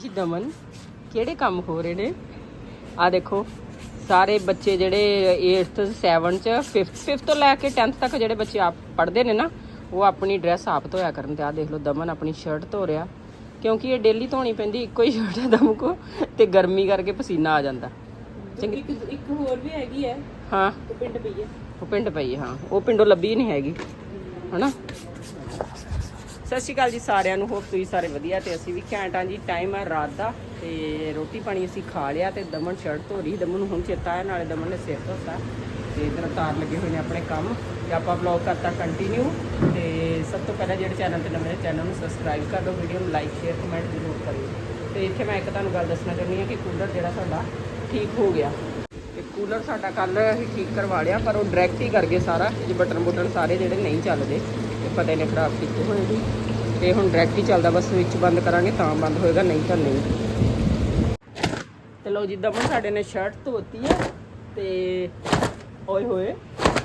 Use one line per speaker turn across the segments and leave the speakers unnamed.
ਜੀ ਦਮਨ ਕਿਹੜੇ ਕੰਮ ਹੋ ਰਹੇ ਨੇ? ਆ ਦੇਖੋ ਸਾਰੇ ਬੱਚੇ ਜਿਹੜੇ 8th 7th ਚ 5th 5th ਤੋਂ ਲੈ ਕੇ 10th ਤੱਕ ਜਿਹੜੇ ਬੱਚੇ ਆਪ ਪੜ੍ਹਦੇ ਨੇ ਨਾ ਉਹ ਆਪਣੀ ਡਰੈਸ ਆਪ ਧੋਇਆ ਕਰਨ ਤੇ ਆ ਦੇਖ ਲਓ ਦਮਨ ਆਪਣੀ ਸ਼ਰਟ ਧੋ ਰਿਹਾ। ਕਿਉਂਕਿ ਇਹ ਡੇਲੀ ਧੋਣੀ ਪੈਂਦੀ ਇੱਕੋ ਹੀ ਸ਼ਰਟ ਹੈ ਦਮ ਕੋ ਤੇ ਗਰਮੀ ਕਰਕੇ ਪਸੀਨਾ ਆ ਜਾਂਦਾ। ਚੰਗੀ
ਇੱਕ ਇੱਕ ਹੋਰ ਵੀ ਹੈਗੀ ਹੈ।
ਹਾਂ।
ਉਹ ਪਿੰਡ ਪਈ ਹੈ।
ਉਹ ਪਿੰਡ ਪਈ ਹੈ, ਹਾਂ। ਉਹ ਪਿੰਡੋਂ ਲੱਭੀ ਨਹੀਂ ਹੈਗੀ। ਹਨਾ? ਸਤਿ ਸ਼੍ਰੀ ਅਕਾਲ ਜੀ ਸਾਰਿਆਂ ਨੂੰ ਹੋਪ ਤੁਸੀਂ ਸਾਰੇ ਵਧੀਆ ਤੇ ਅਸੀਂ ਵੀ ਘੈਂਟ ਹਾਂ ਜੀ। ਟਾਈਮ ਹੈ ਰਾਤ ਦਾ ਤੇ ਰੋਟੀ ਪਾਣੀ ਅਸੀਂ ਖਾ ਲਿਆ ਤੇ ਦਮਨ ਸ਼ਰਟ ਧੋ ਰਹੀ ਦਮਨ ਨੂੰ ਹੁਣ ਚੇਤਾ ਆਇਆ ਨਾਲੇ ਦਮਨ ਨੇ ਸਿਰ ਧੋਤਾ ਤੇ ਇਧਰ ਤਾਰ ਲੱਗੇ ਹੋਏ ਨੇ ਆਪਣੇ ਕੰਮ ਤੇ ਆਪਾਂ ਵਲੌਗ ਕਰਤਾ ਕੰਟੀਨਿਊ ਤੇ ਸਭ ਤੋਂ ਪਹਿਲਾਂ ਜਿਹੜੇ ਚੈਨਲ ਤੇ ਨਵੇਂ ਚੈਨਲ ਨੂੰ ਸਬਸਕ੍ਰਾਈਬ ਕਰ ਦਿਓ ਵੀਡੀਓ ਨੂੰ ਲਾਈਕ ਸ਼ੇਅਰ ਕਮੈਂਟ ਜ਼ਰੂਰ ਕਰਿਓ। ਤੇ ਇੱਥੇ ਮੈਂ ਇੱਕ ਤੁਹਾਨੂੰ ਗੱਲ ਦੱਸਣਾ ਚਾਹੁੰਦੀ ਹਾਂ ਕਿ ਕੂਲਰ ਜਿਹੜਾ ਸਾਡਾ ਠੀਕ ਹੋ ਗਿਆ। ਤੇ ਕੂਲਰ ਸਾਡਾ ਕੱਲ ਹੀ ਠੀਕ ਕਰਵਾ ਲਿਆ, ਪਰ ਉਹ ਡਾਇਰੈਕਟ ਹੀ ਕਰ ਗਏ ਸਾਰਾ ਇਹ ਬਟਨ ਬਟਨ ਸਾਰੇ ਜਿਹੜੇ ਨਹੀਂ ਚੱਲਦੇ, ਤੇ ਪਤਾ ਨਹੀਂ ਖਰਾਬ ਕੀਤੇ ਹੋਏ ਸੀ ਤੇ ਹੁਣ ਡਾਇਰੈਕਟ ਹੀ ਚੱਲਦਾ ਬਸ ਸਵਿਚ ਬੰਦ ਕਰਾਂਗੇ ਤਾਂ ਬੰਦ ਹੋਏਗਾ ਨਹੀਂ ਤਾਂ ਨਹੀਂ। ਤੇ ਲੋ ਜਿੱਦਾਂ ਹੁਣ ਸਾਡੇ ਨੇ ਸ਼ਰਟ ਧੋਤੀ ਹੈ ਤੇ ਓਏ ਹੋਏ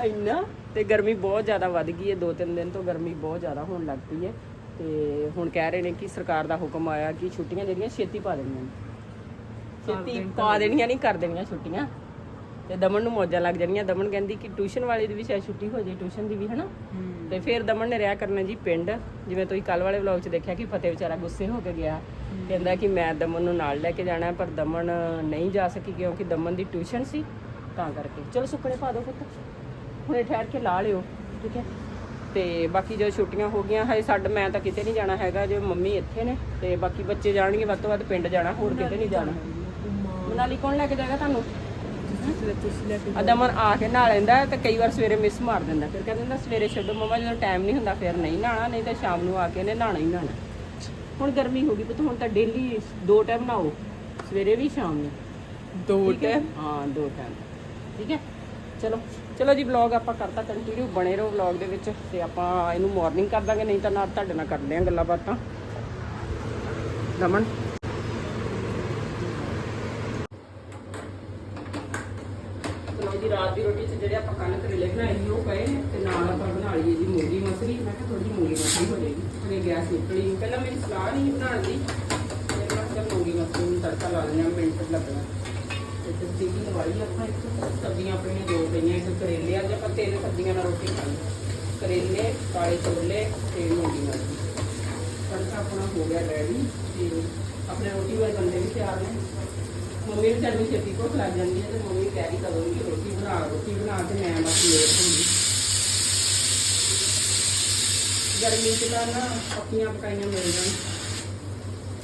ਇੰਨਾ ਤੇ ਗਰਮੀ ਬਹੁਤ ਜ਼ਿਆਦਾ ਵੱਧ ਗਈ ਹੈ। ਦੋ ਤਿੰਨ ਦਿਨ ਤੋਂ ਗਰਮੀ ਬਹੁਤ ਜ਼ਿਆਦਾ ਹੋਣ ਲੱਗ ਪਈ ਹੈ ਤੇ ਹੁਣ ਕਹਿ ਰਹੇ ਨੇ ਕਿ ਸਰਕਾਰ ਦਾ ਹੁਕਮ ਆਇਆ ਕਿ ਛੁੱਟੀਆਂ ਜਿਹੜੀਆਂ ਛੇਤੀ ਪਾ ਦੇਣੀਆਂ ਛੇਤੀ ਪਾ ਦੇਣੀਆਂ ਨਹੀਂ ਕਰ ਦੇਣੀਆਂ ਛੁੱਟੀਆਂ। ਤੇ ਦਮਨ ਨੂੰ ਮੌਜਾਂ ਲੱਗ ਜਾਣੀਆਂ। ਦਮਨ ਕਹਿੰਦੀ ਕਿ ਟਿਊਸ਼ਨ ਵਾਲੀ ਦੀ ਵੀ ਸ਼ਾਇਦ ਛੁੱਟੀ ਹੋ ਜੇ ਟਿਊਸ਼ਨ ਦੀ ਵੀ ਹਨਾ? ਤੇ ਫਿਰ ਦਮਨ ਨੇ ਰਿਆ ਕਰਨਾ ਜੀ ਪਿੰਡ। ਜਿਵੇਂ ਤੁਸੀਂ ਕੱਲ ਵਾਲੇ ਵਲੌਗ 'ਚ ਦੇਖਿਆ ਕਿ ਫਤਿਹ ਵਿਚਾਰਾ ਗੁੱਸੇ ਹੋ ਕੇ ਗਿਆ। ਕਹਿੰਦਾ ਕਿ ਮੈਂ ਦਮਨ ਨੂੰ ਨਾਲ ਲੈ ਕੇ ਜਾਣਾ ਹੈ, ਪਰ ਦਮਨ ਨਹੀਂ ਜਾ ਸਕੀ ਕਿਉਂਕਿ ਦਮਨ ਦੀ ਟਿਊਸ਼ਨ ਸੀ ਤਾਂ ਕਰਕੇ। ਚਲੋ ਸੁੱਕਣੇ ਪਾ ਦਿਓ ਪੁੱਤ। ਹੁਣੇ ਠਹਿਰ ਕੇ ਲਾ ਲਿਓ ਠੀਕ ਹੈ? ਤੇ ਬਾਕੀ ਜੋ ਛੁੱਟੀਆਂ ਹੋ ਗਈਆਂ ਹਜੇ ਸਾਡੇ ਮੈਂ ਤਾਂ ਕਿਤੇ ਨਹੀਂ ਜਾਣਾ ਹੈਗਾ ਜੋ ਮੰਮੀ ਇੱਥੇ ਨੇ ਤੇ ਬਾਕੀ ਬੱਚੇ ਜਾਣਗੇ ਵੱਧ ਤੋਂ ਵੱਧ ਪਿੰਡ ਜਾਣਾ ਹੋਰ ਕਿਤੇ ਨਹੀਂ ਜਾਣਾ। ਮਨਾਲੀ ਕੌਣ ਲੈ ਕੇ ਜਾਏਗਾ ਤੁਹਾਨੂੰ?
ਕੇ
ਅਦਮਨ ਆ ਕੇ ਨਹਾ ਲੈਂਦਾ ਤੇ ਕਈ ਵਾਰ ਸਵੇਰੇ ਮਿਸ ਮਾਰ ਦਿੰਦਾ ਫਿਰ ਕਹਿੰਦਾ ਹੁੰਦਾ ਸਵੇਰੇ ਛੱਡੋ ਮਮਾ ਜਦੋਂ ਟਾਈਮ ਨਹੀਂ ਹੁੰਦਾ ਫਿਰ ਨਹੀਂ ਨਹਾਣਾ ਨਹੀਂ ਤਾਂ ਸ਼ਾਮ ਨੂੰ ਆ ਕੇ ਇਹਨੇ ਨਹਾਣਾ ਹੀ ਨਹਾਣਾ। ਹੁਣ ਗਰਮੀ ਹੋ ਗਈ ਪੁੱਤ ਹੁਣ ਤਾਂ ਡੇਲੀ ਦੋ ਟਾਈਮ ਨਹਾਓ ਸਵੇਰੇ ਵੀ ਸ਼ਾਮ ਨੂੰ।
ਦੋ
ਹੈ? ਹਾਂ ਦੋ ਟਾਈਮ ਠੀਕ ਹੈ? ਚਲੋ ਚਲੋ ਜੀ ਵਲੌਗ ਆਪਾਂ ਕਰਤਾ ਕੰਟੀਨਿਊ ਬਣੇ ਰਹੋ ਵਲੌਗ ਦੇ ਵਿੱਚ ਤੇ ਆਪਾਂ ਇਹਨੂੰ ਮਾਰਨਿੰਗ ਕਰ ਦਾਂਗੇ ਨਹੀਂ ਤਾਂ ਨਾਲ ਤੁਹਾਡੇ ਨਾਲ ਕਰਦੇ ਆਂ ਗੱਲਾਂ ਬਾਤਾਂ। ਰਮਨ ਚਲੋ ਜੀ ਰਾਤ ਦੀ ਰੋਟੀ 'ਚ ਜਿਹੜੇ ਆਪਾਂ ਕੱਲ ਕਰੇਲੇ ਬਣਾਏ ਸੀ, ਉਹ ਪਏ ਨੇ ਤੇ ਨਾਲ ਆਪਾਂ ਬਣਾ ਲਈਏ ਜੀ ਮੂੰਗੀ ਮਸਰੀ। ਮੈਂ ਕਿਹਾ ਥੋੜੀ ਜਿਹੀ ਮੂੰਗੀ ਮਸਰੀ ਹੋ ਜਾਏਗੀ ਹਲੇ ਗੈਸ ਨਿਕਲੀ ਪਹਿਲਾਂ ਮੇਰੀ ਸਲਾਹ ਨਹੀਂ ਬਣਾਉਣ ਦੀ। ਫਿਰ ਮੈਂ ਕਿਹਾ ਚੱਲ ਮੂੰਗੀ ਮਸਰੀ ਨੂੰ ਤੜਕਾ ਲਾ ਲੈਣਾ ਮਿੰਟ ਲੱਗਣਾ। ਤੇ ਫਿਰ ਸੀਟੀ ਲਵਾਈ ਆਪਾਂ ਇੱਕ ਸਬਜ਼ੀਆਂ ਆਪਣੀਆਂ ਦੋ ਪਈਆਂ, ਇੱਕ ਕਰੇਲੇ। ਅੱਜ ਆਪਾਂ ਤਿੰਨ ਸਬਜ਼ੀਆਂ ਨਾਲ ਰੋਟੀ ਖਾਣੀ ਕਰੇਲੇ, ਕਾਲੇ ਛੋਲੇ ਤੇ ਮੂੰਗੀ ਮਸਰੀ। ਤੜਕਾ ਆਪਣਾ ਹੋ ਗਿਆ ਰੈਡੀ ਤੇ ਆਪਣੇ ਰੋਟੀ ਵਾਲੇ ਬੰਦੇ ਵੀ ਤਿਆਰ ਨੇ। ਮੰਮੀ ਨੂੰ ਸਾਡੀ ਛੇਤੀ ਭੁੱਖ ਲੱਗ ਜਾਂਦੀ ਹੈ ਤੇ ਮੰਮੀ ਕਹਿ ਰਹੀ ਕਦੋਂ ਕਿ ਰੋਟੀ ਬਣਾ ਰੋਟੀ ਬਣਾ ਕੇ ਮੈਂ ਬਸ ਲੇਟ ਹੁੰਦੀ ਗਰਮੀ ਚ ਤਾਂ ਨਾ ਪੱਕੀਆਂ ਪਕਾਈਆਂ ਮਿਲ ਜਾਣ।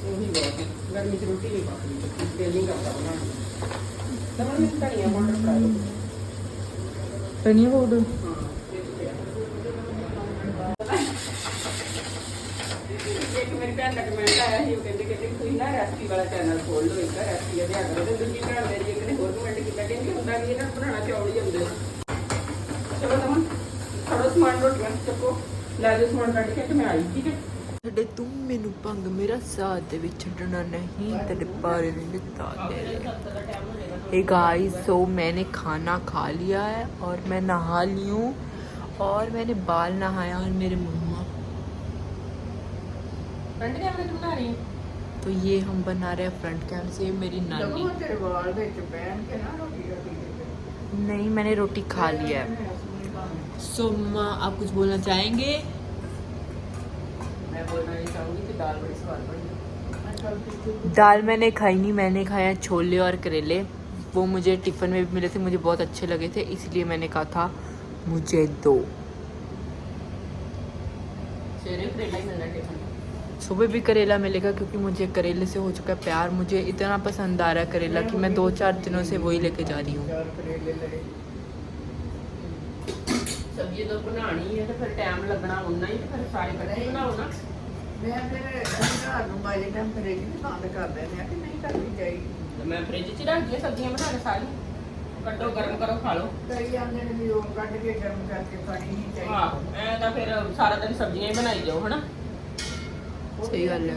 ਉਹੀ ਬਹੁਤ ਹੈ। ਗਰਮੀ ਚ ਰੋਟੀ ਨਹੀਂ ਪੱਕਦੀ ਦਿਲ ਨਹੀਂ ਕਰਦਾ ਬਣਾਉਣ ਦਾ ਦਮਨ ਵਿੱਚ ਧਨੀਆ ਪਾਊਡਰ ਫਰਾ ਲਓ
ਧਨੀਆ ਪਾਊਡਰ
ਹਾਂ ਇਹ ਤੇ ਪਿਆ। ਇੱਕ ਮੇਰੀ ਭੈਣ ਦਾ ਕਮੈਂਟ ਆਇਆ ਸੀ ਉਹ ਕਹਿੰਦੇ ਕਿ ਤੁਸੀਂ ਨਾ ਰੈਸਪੀ ਵਾਲਾ ਚੈਨਲ ਖੋਲ ਲਓ ਇੱਕ ਰੈਸਪੀ ਦੇ ਆਗਰ ਤੇ ਦੂਜੀ ਭੈਣ ਮੇਰੀ ਇੱਕ ਨੇ ਹੋਰ ਕਮੈਂਟ ਕੀਤਾ ਕਿ ਹੁੰਦਾ ਵੀ ਇਹਨਾਂ ਬਣਾਉਣਾ ਚੌਲ ਹੀ ਹੁੰਦੇ ਚਲੋ ਤਮਨ ਥੋੜਾ ਸਮਾਨ ਰੋਟੀਆਂ ਚੱਕੋ ਲੈ ਜਾਓ ਸਮਾਨ ਕੱਢ ਕੇ ਤੇ ਮੈਂ ਆਈ ਠੀਕ ਹੈ
ਛੱਡੇ ਤੂੰ ਮੈਨੂੰ ਭੰਗ ਮੇਰਾ ਸਾਥ ਦੇ ਵਿੱਚ ਛੱਡਣਾ ਨਹੀਂ ਤੇਰੇ ਪਾਰੇ ਨਹੀਂ ਦਿੱਤਾ तेरे हे गाइस सो मैंने खाना खा लिया है और मैं नहा ली हूँ और मैंने बाल नहाया और मेरे मम्मा
फ्रंट कैमरे से बना रही
तो ये हम बना रहे हैं फ्रंट कैमरे से मेरी नानी। नहीं मैंने रोटी खा लिया है। सो माँ आप कुछ बोलना चाहेंगे?
मैं बोलना नहीं चाहूँगी कि दाल बड़ी स्वाद बनी
दाल मैंने खाई नहीं मैंने खाया छोले और करेले। वो मुझे टिफ़िन में भी मिले थे मुझे बहुत अच्छे लगे थे इसलिए मैंने कहा था मुझे दो। सुबह भी करेला मिलेगा क्योंकि मुझे करेले से हो चुका है प्यार मुझे इतना पसंद आ रहा है करेला कि मैं दो चार दिनों से वही लेके जा रही हूँ
ਸਬਜ਼ੀ ਜਦੋਂ ਬਣਾਣੀ ਹੈ ਤੇ ਫਿਰ ਟਾਈਮ ਲੱਗਣਾ ਉਨਾ ਹੀ ਤੇ ਫਿਰ ਸਾਰੇ ਇਕੱਠੇ ਬਣਾਓ ਨਾ
ਮੈਂ ਫਿਰ ਘਰ ਨੂੰ ਬਾਜੇ ਟਾਈਮ ਫਰਿੱਜ ਵੀ ਬੰਦ ਕਰ ਦਿੰਦੇ ਆ ਕਿ ਨਹੀਂ ਕਰਨੀ ਚਾਹੀਦੀ
ਤੇ ਮੈਂ ਫ੍ਰਿਜ 'ਚ ਰੱਖ ਦਿਆਂ ਸਬਜ਼ੀਆਂ ਬਣਾ ਕੇ ਸਾਰੀ ਕੱਢੋ ਗਰਮ ਕਰੋ ਖਾ ਲਓ
ਕਈ ਜਾਂਦੇ ਨੇ ਵੀ ਉਹ ਕੱਢ ਕੇ ਗਰਮ ਕਰਕੇ ਖਾਣੀ ਨਹੀਂ ਚਾਹੀਦੀ
ਆਹ ਐ ਤਾਂ ਫਿਰ ਸਾਰਾ ਦਿਨ ਸਬਜ਼ੀਆਂ ਹੀ ਬਣਾਈ ਜਾਓ ਹਨਾ
ਸਹੀ ਗੱਲ ਹੈ।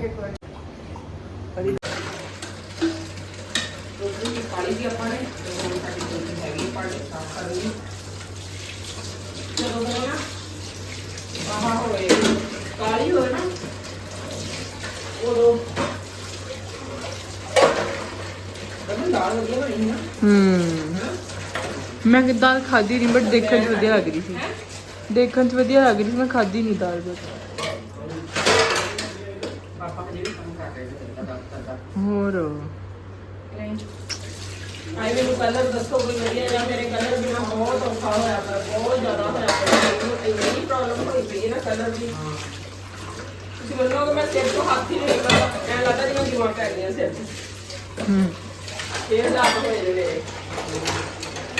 ਰੋਟੀ ਪਾਣੀ ਦੀ ਆਪਾਂ ਨੇ ਤੇ ਹੁਣ ਸਾਡੀ ਰੋਟੀ ਹੈਗੀ ਹੈ, ਸਾਫ਼ ਕਰਨੀ ਜਦੋਂ ਬਣਾ ਆਹਾ ਹੋਏ ਕਾਲੀ ਹੋਏ ਨਾ ਉਦੋਂ ਦਾਲ ਵਧੀਆ ਬਣੀ ਨਾ
ਹੂੰ ਮੈਂ ਕਿ ਦਾਲ ਖਾਦੀ ਨਹੀਂ ਬਟ ਦੇਖਣ 'ਚ ਵਧੀਆ ਲੱਗ ਰਹੀ ਸੀ। ਦੇਖਣ 'ਚ ਵਧੀਆ ਲੱਗ ਰਹੀ ਸੀ ਮੈਂ ਖਾਦੀ ਨਹੀਂ ਦਾਲ। ਬਟ
ਪਾਪਾ ਹਜੇ ਵੀ ਕੰਮ ਕਰ ਰਹੇ ਨੇ ਦਫ਼ਤਰ ਦਾ।
ਹੋਰ।
ਆਈ ਮੈਨੂੰ ਕਲਰ ਦੱਸੋ ਕੋਈ ਵਧੀਆ ਜਾਂ ਮੇਰੇ ਕਲਰ ਬਿਨਾ ਬਹੁਤ ਔਖਾ ਹੋਇਆ ਪਿਆ ਬਹੁਤ ਜ਼ਿਆਦਾ ਹੋਇਆ ਪਿਆ। ਮੈਨੂੰ ਇੰਨੀ ਪ੍ਰੋਬਲਮ ਹੋਈ ਪਈ ਹੈ ਨਾ ਕਲਰ ਦੀ। ਤੁਸੀਂ ਮੰਨੋਗੇ ਮੈਂ ਸਿਰ ਤੋਂ ਹੱਥ ਹੀ ਨਹੀਂ ਲਗਾ ਐਂ ਲੱਗਦਾ ਜਿਵੇਂ ਜੁਆ ਪੈ ਗਈਆਂ ਸਿਰ 'ਚ
ਹੂੰ।
ਇਹ ਹਾਲਾਤ ਹੋਏ ਨੇ ਮੇਰੇ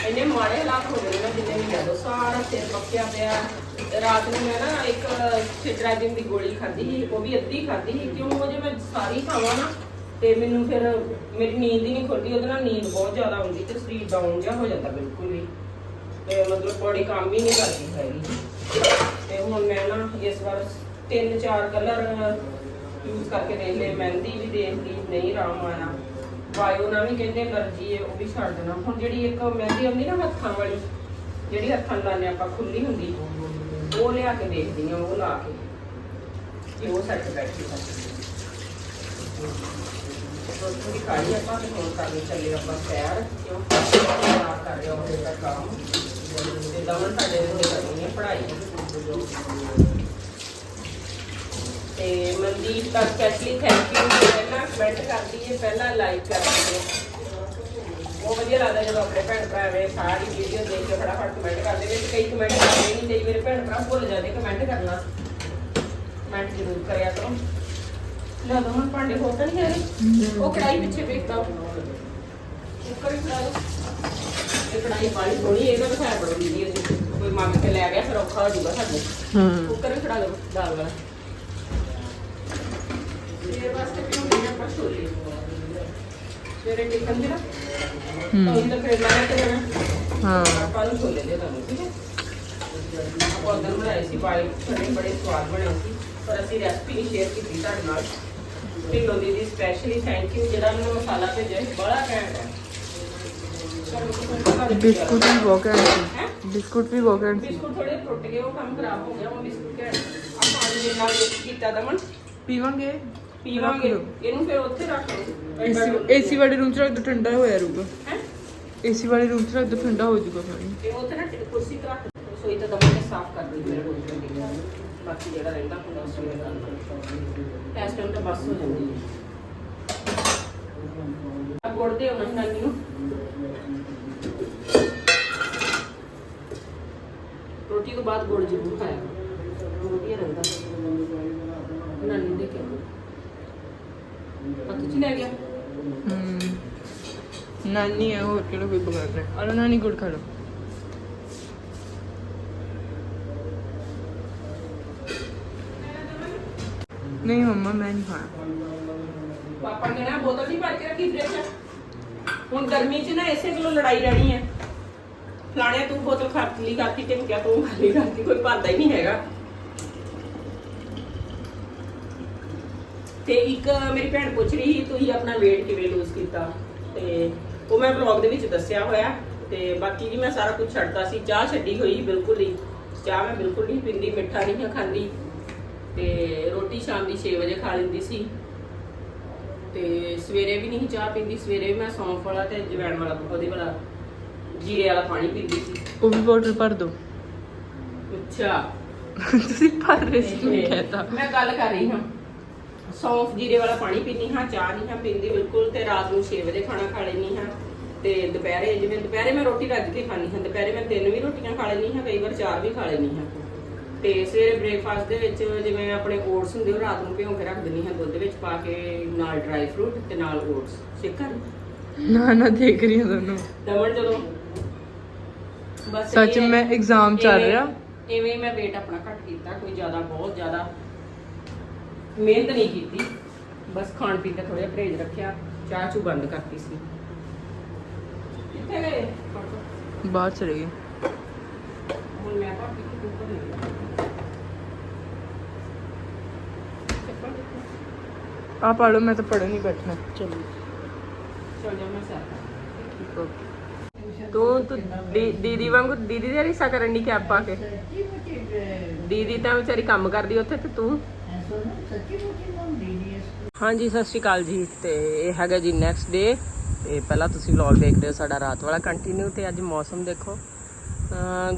ਇੰਨੇ ਮਾੜੇ ਹਾਲਾਤ ਹੋ ਗਏ ਨੇ ਜਿੰਨੇ ਵੀ ਜਦੋਂ ਸਾਰਾ ਸਿਰ ਪੱਕਿਆ ਪਿਆ ਰਾਤ ਨੂੰ ਮੈਂ ਨਾ ਇੱਕ ਸਿਟਰਾਜਿਨ ਦੀ ਗੋਲੀ ਖਾਧੀ ਸੀ ਉਹ ਵੀ ਅੱਧੀ ਖਾਧੀ ਸੀ, ਕਿਉਂ ਉਹ ਜੇ ਮੈਂ ਸਾਰੀ ਖਾਵਾਂ ਨਾ? ਤੇ ਮੈਨੂੰ ਫਿਰ ਮੇਰੀ ਨੀਂਦ ਹੀ ਨਹੀਂ ਖੁੱਲਦੀ, ਉਹਦੇ ਨਾਲ ਨੀਂਦ ਬਹੁਤ ਜ਼ਿਆਦਾ ਆਉਂਦੀ ਤੇ ਸਰੀਰ ਡਾਊਨ ਜਿਹਾ ਹੋ ਜਾਂਦਾ ਬਿਲਕੁਲ ਵੀ। ਤੇ ਮਤਲਬ ਬੋਡੀ ਕੰਮ ਹੀ ਨਹੀਂ ਕਰਦੀ ਹੈਗੀ। ਤੇ ਹੁਣ ਮੈਂ ਨਾ ਇਸ ਵਾਰ ਤਿੰਨ ਚਾਰ ਕਲਰ ਯੂਜ਼ ਕਰਕੇ ਦੇਖ ਲਏ, ਮਹਿੰਦੀ ਵੀ ਦੇਖ ਲਈ, ਨਹੀਂ ਆਰਾਮ ਆਇਆ। ਬਾਇਓ ਨਾਲ ਵੀ ਕਹਿੰਦੇ ਅਲਰਜੀ ਹੈ, ਉਹ ਵੀ ਛੱਡ ਦੇਣਾ। ਹੁਣ ਜਿਹੜੀ ਇੱਕ ਮਹਿੰਦੀ ਆਉਂਦੀ ਨਾ ਹੱਥਾਂ ਵਾਲੀ, ਜਿਹੜੀ ਹੱਥਾਂ ਨੂੰ ਆਪਾਂ ਖੁੱਲੀ ਹੁੰਦੀ। ਉਹ ਲਿਆ ਕੇ ਦੇਖਦੀ ਆ ਉਹ ਲਾ ਕੇ। ਕਿ ਉਹ ਸੈੱਟ ਬੈਠੀ ਹੈ ਥੋੜੀ ਖਾਲੀ ਆਪਾਂ ਤੇ ਹੁਣ ਕਰਨੀ ਚੱਲੇ ਆਪਾਂ ਸੈਰ, ਕਿਉਂ? ਤਿਆਰ ਕਰ ਰਿਹਾ ਉਹਦੇ ਦਾ ਕੰਮ। ਤੇ ਦਮਨ ਸਾਡੇ ਦੇ ਕਰਨੀ ਹੈ ਪੜ੍ਹਾਈ। ਤੇ ਮਨਦੀਪ ਦਾ ਸਪੈਸ਼ਲੀ ਥੈਂਕ ਯੂ ਪਹਿਲਾਂ ਕਮੈਂਟ ਕਰਦੀ ਹੈ, ਪਹਿਲਾਂ ਲਾਈਕ ਕਰਦੀ ਹੈ। ਉਹ ਵਧੀਆ ਲੱਗਦਾ ਜਦੋਂ ਆਪਣੇ ਭੈਣ ਭਰਾ ਐਵੇਂ ਸਾਰੀ ਵੀਡੀਓ ਦੇਖ ਕੇ ਫਟਾਫਟ ਕਮੈਂਟ ਕਰਦੇ ਤੇ ਕਈ ਕਮੈਂਟ ਕਰਦੇ ਨਹੀਂ ਕਈ ਮੇਰੇ ਭੈਣ ਭਰਾ ਭੁੱਲ ਜਾਂਦੇ ਕਮੈਂਟ ਕਰਨਾ। ਕਮੈਂਟ ਜ਼ਰੂਰ ਕਰਿਆ ਕਰੋ। ਲੈ ਦੋ ਹੁਣ ਭਾਂਡੇ ਹੋ ਤਾਂ ਨਹੀਂ ਹੈਗੇ? ਉਹ ਕੜਾਈ ਪਿੱਛੇ ਵੇਖਦਾ ਕੁੱਕਰ ਹੀ ਖੜਾ ਦੋ ਇਹ ਕੜਾਈ ਬਾਲੀ ਸੋਹਣੀ ਇਹਦਾ ਬਿਠਾਇਆ ਬੜਾ ਵੀਡੀਓ ਕੋਈ ਮੰਗ ਕੇ ਲੈ ਗਿਆ ਫਿਰ ਔਖਾ ਹੋ ਜਾਊਗਾ ਸਾਡੇ।
ਹੂੰ।
ਕੁੱਕਰ ਵੀ ਖੜਾ ਦੋ ਦਾਲ ਵਾਲਾ ਇਹ ਵਾਸਤੇ ਕਿਉਂ ਨਹੀਂ ਆਪਾਂ ਛੋਲੇ ਸਵੇਰੇ ਟਿਫਨ ਦੇ ਨਾ ਤਾਂ ਉਹਦਾ ਫਿਰ ਮੈਂ ਤੇ ਜਾਣਾ
ਹਾਂ
ਆਪਾਂ ਨੂੰ ਛੋਲੇ ਦੇ ਦਾਂਗੇ ਠੀਕ ਹੈ ਆਪਾਂ ਉਧਰ ਬਣਾਏ ਸੀ ਬਾਈ ਬੜੇ ਬੜੇ ਸਵਾਦ ਬਣੇ ਸੀ ਪਰ ਅਸੀਂ ਰੈਸਪੀ ਨਹੀਂ ਸ਼ੇਅਰ ਕੀਤੀ ਤੁਹਾਡੇ ਨਾਲ ਢਿੱਲੋਂ ਦੀ ਸਪੈਸ਼ਲੀ ਥੈਂਕ ਯੂ ਜਿਹੜਾ ਮੈਨੂੰ ਮਸਾਲਾ ਭੇਜਿਆ ਸੀ ਬੜਾ ਘੈਂਟ ਹੈ
ਬਿਸਕੁਟ ਵੀ ਬਹੁਤ ਘੈਂਟ
ਹੈਂ?
ਸੀ ਬਿਸਕੁਟ ਵੀ ਬਹੁਤ ਘੈਂਟ ਸੀ
ਬਿਸਕੁਟ ਥੋੜੇ ਟੁੱਟ ਗਏ ਉਹ ਕੰਮ ਖਰਾਬ ਹੋ ਗਿਆ ਉਹ ਬਿਸਕੁਟ ਘੈਂਟ ਆ ਪਾਣੀ ਦੇ ਨਾਲ ਮਿਕਸ ਕੀਤਾ ਦਮਨ
ਪੀਵਾਂਗੇ
ਪੀਵਾਂਗੇ।
ਰੱਖ
ਇਹਨੂੰ ਫਿਰ ਉੱਥੇ ਰੱਖ ਲਓ।
ਏਸੀ ਏਸੀ ਵਾਲੇ ਰੂਮ 'ਚ ਰੱਖ ਦੋ ਠੰਡਾ ਹੋਇਆ ਰਹੂਗਾ।
ਹੈ?
ਏਸੀ ਵਾਲੇ ਰੂਮ 'ਚ ਰੱਖ ਦੋ ਠੰਡਾ ਹੋ ਜਾਊਗਾ ਪਾਣੀ।
ਤੇ ਉੱਥੇ ਨਾ ਟ- ਕੁਰਸੀ ਤੇ ਰੱਖ ਦਿਓ। ਰਸੋਈ ਤਾਂ ਦਮਨ ਨੇ ਸਾਫ਼ ਕਰ ਦਿੱਤੀ ਮੇਰੇ ਕੋਲ ਬਾਕੀ ਜਿਹੜਾ ਰਹਿੰਦਾ ਹੁੰਦਾ ਉਸ ਵੇਲੇ ਕਰਨਾ ਇਸ ਟਾਈਮ ਤਾਂ ਬਸ ਹੋ ਜਾਂਦੀ ਹੈ। ਆ ਗੁੜ ਦੇ ਉਹਨਾਂ ਨਾਨੀ ਨੂੰ। ਰੋਟੀ ਤੋਂ ਬਾਅਦ ਗੁੜ ਜ਼ਰੂਰ ਖਾਇਆ। ਵਧੀਆ ਰਹਿੰਦਾ। ਨਾਨੀ ਦੇ ਕੇ ਹੱਥ ਚ ਹੀ ਲੈ ਗਿਆ?
ਹੂੰ। ਨਾਨੀ ਹੈ ਹੋਰ ਕਿਹੜਾ ਕੋਈ ਬਗਾੜ ਰਿਹਾ ਅਲੋ ਨਾਨੀ ਗੁੜ ਖਾ ਲਓ। ਨਹੀਂ ਮੰਮਾ ਮੈਂ ਨਹੀਂ ਖਾਣਾ।
ਪਾਪਾ ਨੇ ਨਾ ਬੋਤਲ ਨਹੀਂ ਭਰ ਕੇ ਰੱਖੀ ਫ੍ਰਿਜ 'ਚ। ਹੁਣ ਗਰਮੀ 'ਚ ਨਾ ਇਸੇ ਗੱਲੋਂ ਲੜਾਈ ਰਹਿਣੀ ਹੈ ਫਲਾਣੇ ਤੂੰ ਬੋਤਲ ਖਾਲੀ ਕਰਤੀ ਤੇ ਕਿਹਾ ਤੂੰ ਖਾਲੀ ਕਰਤੀ ਕੋਈ ਭਰਦਾ ਹੀ ਨਹੀਂ ਹੈਗਾ। ਤੇ ਇੱਕ ਮੇਰੀ ਭੈਣ ਪੁੱਛ ਰਹੀ ਸੀ ਤੁਸੀਂ ਆਪਣਾ weight ਕਿਵੇਂ ਲੂਜ਼ ਕੀਤਾ? ਤੇ ਉਹ ਮੈਂ ਵਲੌਗ ਦੇ ਵਿੱਚ ਦੱਸਿਆ ਹੋਇਆ। ਤੇ ਬਾਕੀ ਜੀ ਮੈਂ ਸਾਰਾ ਕੁਝ ਛੱਡਤਾ ਸੀ। ਚਾਹ ਛੱਡੀ ਹੋਈ ਬਿਲਕੁਲ ਹੀ। ਚਾਹ ਮੈਂ ਬਿਲਕੁਲ ਨਹੀਂ ਪੀਂਦੀ ਮਿੱਠਾ ਨਹੀਂ ਖਾਂਦੀ। ਤੇ ਰੋਟੀ ਸ਼ਾਮ ਦੀ 6 ਵਜੇ ਖਾ ਲੈਂਦੀ ਸੀ। ਤੇ ਸਵੇਰੇ ਵੀ ਨਹੀਂ ਚਾਹ ਪੀਂਦੀ। ਸਵੇਰੇ ਵੀ ਮੈਂ ਸੌਂਫ ਵਾਲਾ ਤੇ ਜਵੈਣ ਵਾਲਾ ਉਹਦੇ ਵਾਲਾ ਜੀਰੇ ਵਾਲਾ ਪਾਣੀ ਪੀਂਦੀ ਸੀ।
ਉਹ ਵੀ ਬੋਟਲ ਭਰ ਦੋ।
ਅੱਛਾ।
ਤੁਸੀਂ ਭਰ ਰਹੇ ਸੀ ਮੈਂ ਕਹਤਾ।
ਮੈਂ ਗੱਲ ਕਰ ਰਹੀ ਹਾਂ। ਸੌਂਫ ਜੀਰੇ ਵਾਲਾ ਪਾਣੀ ਪੀਨੀ ਹਾਂ ਚਾਹ ਨਹੀਂ ਹਾਂ ਪੀਂਦੀ ਬਿਲਕੁਲ ਤੇ ਰਾਤ ਨੂੰ 6 ਵਜੇ ਖਾਣਾ ਖਾ ਲੈਣੀ ਹਾਂ ਤੇ ਦੁਪਹਿਰੇ ਜਿਵੇਂ ਦੁਪਹਿਰੇ ਮੈਂ ਰੋਟੀ ਰੱਜ ਕੇ ਖਾਣੀ ਹਾਂ ਦੁਪਹਿਰੇ ਮੈਂ ਤਿੰਨ ਵੀ ਰੋਟੀਆਂ ਖਾ ਲੈਣੀ ਹਾਂ ਕਈ ਵਾਰ ਚਾਰ ਵੀ ਖਾ ਲੈਣੀ ਹਾਂ। ਤੇ ਸਵੇਰੇ ਬ੍ਰੇਕਫਾਸਟ ਦੇ ਵਿੱਚ ਜਿਵੇਂ ਆਪਣੇ ਓਟਸ ਹੁੰਦੇ ਉਹ ਰਾਤ ਨੂੰ ਭਿਓ ਕੇ ਰੱਖ ਦਿੰਦੀ ਹਾਂ ਦੁੱਧ ਵਿੱਚ ਪਾ ਕੇ ਨਾਲ ਡਰਾਈ ਫਰੂਟ ਤੇ ਨਾਲ ਓਟਸ ਸਿੱਕਰ?
ਨਾ ਨਾ ਦੇਖ ਰਹੀ ਹਾਂ ਤੁਹਾਨੂੰ।
ਜਦੋਂ ਬਸ
ਸੱਚ ਮੈਂ ਐਗਜ਼ਾਮ ਚੱਲ ਰਿਹਾ।
ਇਵੇਂ ਮੈਂ weight ਆਪਣਾ ਘੱਟ ਕੀਤਾ ਕੋਈ ਜ਼ਿਆਦਾ ਬਹੁਤ ਜ਼ਿਆਦਾ। ਮਿਹਨਤ ਨਹੀਂ ਕੀਤੀ। ਬਸ ਖਾਣ ਪੀਣ ਦਾ ਥੋੜਾ ਪਰਹੇਜ਼ ਰੱਖਿਆ ਚਾਹ ਚੂ ਬੰਦ ਕਰਤੀ ਸੀ। ਕਿੱਥੇ ਗਏ?
ਬਾਹਰ ਚਲੇ ਗਏ।
ਹੁਣ ਮੈਂ ਨਹੀਂ ਚੱਪਲ?
ਆ ਪੜੋ ਮੈਂ ਤਾਂ ਪੜ੍ਹਨ ਨਹੀਂ ਬੈਠਣਾ। ਚਲੋ।
ਚੱਲ ਜਾ ਮੈਂ ਸਾਥ
ਤੂੰ ਤੂੰ ਦੀ- ਦੀਦੀ ਵਾਂਗੂ ਦੀਦੀ ਦਾ ਰਿਸ਼ਾ ਕਰਨ ਦੀ ਕੈਪ ਪਾ ਕੇ?
ਦੀਦੀ ਤਾਂ ਵਿਚਾਰੀ ਕੰਮ ਕਰਦੀ ਉੱਥੇ ਤੇ ਤੂੰ? ਹਾਂਜੀ, ਸਤਿ ਸ਼੍ਰੀ ਅਕਾਲ ਜੀ। ਤੇ ਇਹ ਹੈਗਾ ਜੀ ਨੈਕਸਟ ਡੇ ਤੇ ਪਹਿਲਾਂ ਤੁਸੀਂ ਵਲੌਗ ਦੇਖਦੇ ਹੋ, ਸਾਡਾ ਰਾਤ ਵਾਲਾ ਕੰਟੀਨਿਊ ਤੇ ਅੱਜ ਮੌਸਮ ਦੇਖੋ।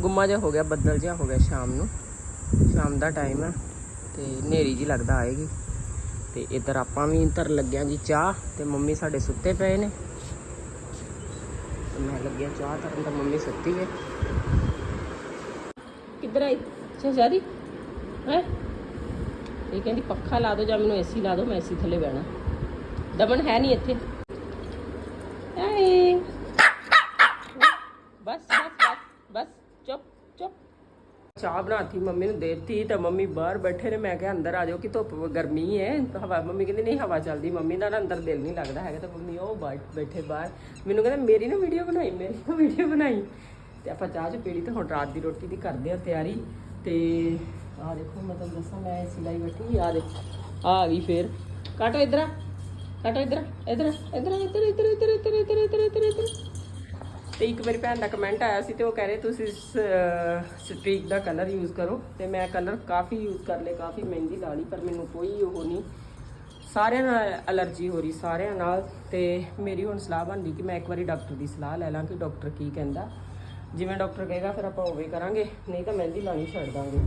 ਗੁੰਮਾ ਜਿਹਾ ਹੋ ਗਿਆ, ਬੱਦਲ ਜਿਹਾ ਹੋ ਗਿਆ ਸ਼ਾਮ ਨੂੰ। ਸ਼ਾਮ ਦਾ ਟਾਈਮ ਹੈ ਤੇ ਹਨੇਰੀ ਜੀ ਲੱਗਦਾ ਆਏਗੀ। ਤੇ ਇੱਧਰ ਆਪਾਂ ਵੀ ਇੱਧਰ ਲੱਗਿਆ ਜੀ ਚਾਹ। ਤੇ ਮੰਮੀ ਸਾਡੇ ਸੁੱਤੇ ਪਏ ਨੇ। ਮੈਂ ਲੱਗਿਆ ਚਾਹ ਧਰਨ, ਤਾਂ ਮੰਮੀ ਸੁੱਤੀ ਹੈ ਕਿੱਧਰ ਆਈ? ਸ਼ਹਿਜ਼ਾਦੀ ਹੈ? ਇਹ ਕਹਿੰਦੀ ਪੱਖਾ ਲਾ ਦਿਓ ਜਾਂ ਮੈਨੂੰ ਏਸੀ ਲਾ ਦਿਓ ਮੈਂ ਏਸੀ ਥੱਲੇ ਬਹਿਣਾ। ਦਮਨ ਹੈ ਨਹੀਂ ਇੱਥੇ। ਹਾਏ। ਬਸ ਬਸ ਬਸ ਬਸ, ਚੁੱਪ ਚੁੱਪ। ਚਾਹ ਬਣਾਤੀ, ਮੰਮੀ ਨੂੰ ਦੇਤੀ ਤਾਂ ਮੰਮੀ ਬਾਹਰ ਬੈਠੇ ਨੇ, ਮੈਂ ਕਿਹਾ ਅੰਦਰ ਆ ਜਾਓ ਕਿ ਧੁੱਪ ਗਰਮੀ ਹੈ। ਹਵਾ, ਮੰਮੀ ਕਹਿੰਦੀ ਨਹੀਂ, ਹਵਾ ਚੱਲਦੀ, ਮੰਮੀ ਦਾ ਨਾ ਅੰਦਰ ਦਿਲ ਨਹੀਂ ਲੱਗਦਾ ਹੈਗਾ ਤਾਂ ਮੰਮੀ ਉਹ ਬੈਠੇ ਬਾਹਰ। ਮੈਨੂੰ ਕਹਿੰਦਾ, ਮੇਰੀ ਨਾ ਵੀਡੀਓ ਬਣਾਈ, ਮੇਰੀ ਨਾ ਵੀਡੀਓ ਬਣਾਈ। ਤੇ ਆਪਾਂ ਚਾਹ ਚ ਪੀੜੀ ਤੇ ਹੁਣ ਰਾਤ ਦੀ ਰੋਟੀ ਦੀ ਕਰਦੇ ਆ ਤਿਆਰੀ ਤੇ ਆ ਦੇਖੋ ਮੈਂ ਤੁਹਾਨੂੰ ਦੱਸਾਂ ਮੈਂ ਸਿਲਾਈ ਬੈਠੀ ਆ ਦੇਖ ਆ ਗਈ ਫੇਰ ਕਾਟੋ ਇਧਰ ਆ ਕਾਟੋ ਇਧਰ ਇਧਰ ਇਧਰ ਇਧਰ ਇਧਰ ਇਧਰ ਇਧਰ ਇਧਰ ਇਧਰ ਇਧਰ ਇਧਰ ਤੇ ਇੱਕ ਮੇਰੀ ਭੈਣ ਦਾ ਕਮੈਂਟ ਆਇਆ ਸੀ ਤੇ ਉਹ ਕਹਿ ਰਹੇ ਤੁਸੀਂ ਸਟ੍ਰੀਕ ਦਾ ਕਲਰ ਯੂਜ਼ ਕਰੋ ਤੇ ਮੈਂ ਕਲਰ ਕਾਫੀ ਯੂਜ਼ ਕਰ ਲਏ ਕਾਫੀ ਮਹਿੰਦੀ ਲਾ ਲਈ ਪਰ ਮੈਨੂੰ ਕੋਈ ਉਹ ਨਹੀਂ ਸਾਰਿਆਂ ਨਾਲ ਅਲਰਜੀ ਹੋ ਰਹੀ ਸਾਰਿਆਂ ਨਾਲ ਤੇ ਮੇਰੀ ਹੁਣ ਸਲਾਹ ਬਣਦੀ ਕਿ ਮੈਂ ਇੱਕ ਵਾਰੀ ਡਾਕਟਰ ਦੀ ਸਲਾਹ ਲੈ ਲਾਂ ਕਿ ਡਾਕਟਰ ਕੀ ਕਹਿੰਦਾ ਜਿਵੇਂ ਡਾਕਟਰ ਕਹੇਗਾ ਫਿਰ ਆਪਾਂ ਉਵੇਂ ਕਰਾਂਗੇ ਨਹੀਂ ਤਾਂ ਮਹਿੰਦੀ ਲਾਣੀ ਛੱਡ ਦਾਂਗੇ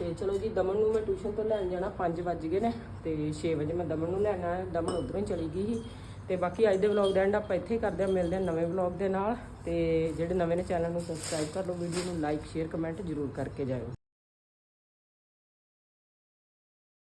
ਤੇ ਚਲੋ ਜੀ, ਦਮਨ ਨੂੰ ਮੈਂ ਟਿਊਸ਼ਨ ਤੋਂ ਲੈਣ ਜਾਣਾ 5 ਵੱਜ ਗਏ ਨੇ ਤੇ 6 ਵਜੇ ਮੈਂ ਦਮਨ ਨੂੰ ਲੈਣਾ ਹੈ ਦਮਨ ਉਧਰੋਂ ਹੀ ਚਲੀ ਗਈ ਸੀ। ਤੇ ਬਾਕੀ ਅੱਜ ਦੇ ਵਲੌਗ ਦਾ ਐਂਡ ਆਪਾਂ ਇੱਥੇ ਕਰਦੇ ਹਾਂ, ਮਿਲਦੇ ਹਾਂ ਨਵੇਂ ਵਲੌਗ ਦੇ ਨਾਲ। ਤੇ ਜਿਹੜੇ ਨਵੇਂ ਨੇ ਚੈਨਲ ਨੂੰ ਸਬਸਕ੍ਰਾਈਬ ਕਰ ਲਓ ਵੀਡੀਓ ਨੂੰ ਲਾਈਕ ਸ਼ੇਅਰ ਕਮੈਂਟ ਜ਼ਰੂਰ ਕਰਕੇ ਜਾਇਓ।